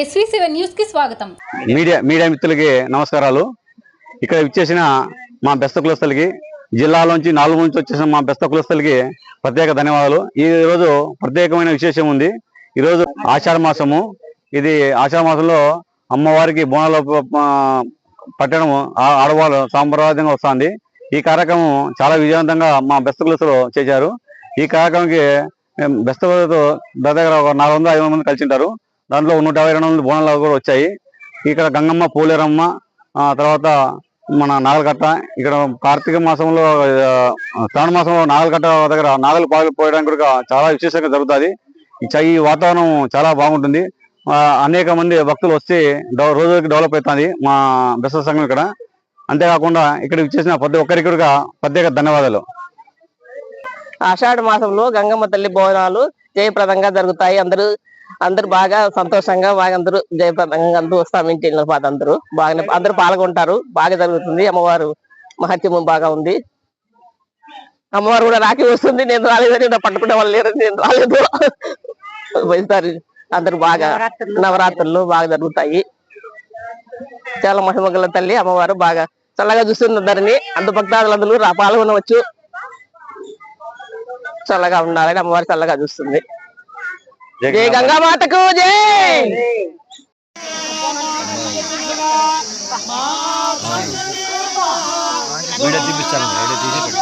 SV seven న్యూస్కి స్వాగతం. Media media మిత్రులకి నమస్కారాలు. ఇక్కడ ఇచ్చేసిన మా బెస్త కులస్తులకి జిల్లాలోంచి నాలుగు నుంచి వచ్చేసిన మా బెస్త కులస్తులకి ప్రత్యేక ధన్యవాదాలు. ఈ రోజు ప్రత్యేకమైన విశేషం ఉంది. ఈ రోజు ఆషాఢ మాసము. ఇది ఆషాఢ మాసంలో అమ్మవారికి బోనాలు పట్టడం ఆడవాళ్ళు సాంప్రదాయంగా వస్తుంది. ఈ కార్యక్రమం చాలా విజయవంతంగా మా బెస్త కులస్తులు చేశారు. ఈ కార్యక్రమంకి మేము బెస్త దగ్గర ఒక నాలుగు వందల ఐదు మంది కలిసి ఉంటారు. దాంట్లో నూట యాభై రెండు వందల బోనాలు కూడా వచ్చాయి. ఇక్కడ గంగమ్మ పోలేరమ్మ ఆ తర్వాత మన నాగలకట్ట ఇక్కడ కార్తీక మాసంలో శ్రావణ మాసంలో నాగలకట్ట దగ్గర నాగలు పాలు పోయడానికి కూడా చాలా విశేషంగా జరుగుతుంది. ఈ ఈ వాతావరణం చాలా బాగుంటుంది. అనేక మంది భక్తులు వచ్చి రోజుకి డెవలప్ అవుతుంది మా బెస్ట్ సంఘం ఇక్కడ. అంతేకాకుండా ఇక్కడ ఇచ్చేసిన ప్రతి ఒక్కరికి కూడా ప్రత్యేక ధన్యవాదాలు. ఆషాఢ మాసంలో గంగమ్మ తల్లి భోజనాలు జయప్రదంగా జరుగుతాయి. అందరూ అందరూ బాగా సంతోషంగా బాగా అందరూ జయప్రదంగా అందరూ వస్తాం ఇంటి పాత అందరూ. బాగా అందరూ పాల్గొంటారు. బాగా జరుగుతుంది. అమ్మవారు మహత్యము బాగా ఉంది. అమ్మవారు కూడా రాకి వస్తుంది. నేను రాలేదని నా పట్టుకునే వాళ్ళు లేరని నేను రాలేదు. వెళ్తారు అందరూ బాగా నవరాత్రులు. బాగా జరుగుతాయి. చాలా మహిమగల తల్లి అమ్మవారు బాగా చల్లగా చూస్తుంది అందరిని అందు భక్తాదులందరూ రా పాల్గొనవచ్చు. చల్లగా ఉండాలని అమ్మవారు చల్లగా చూస్తుంది. జై గంగామాతకు జై! వీడియో తీపిస్తాను వీడియో తీసి పెట్టు.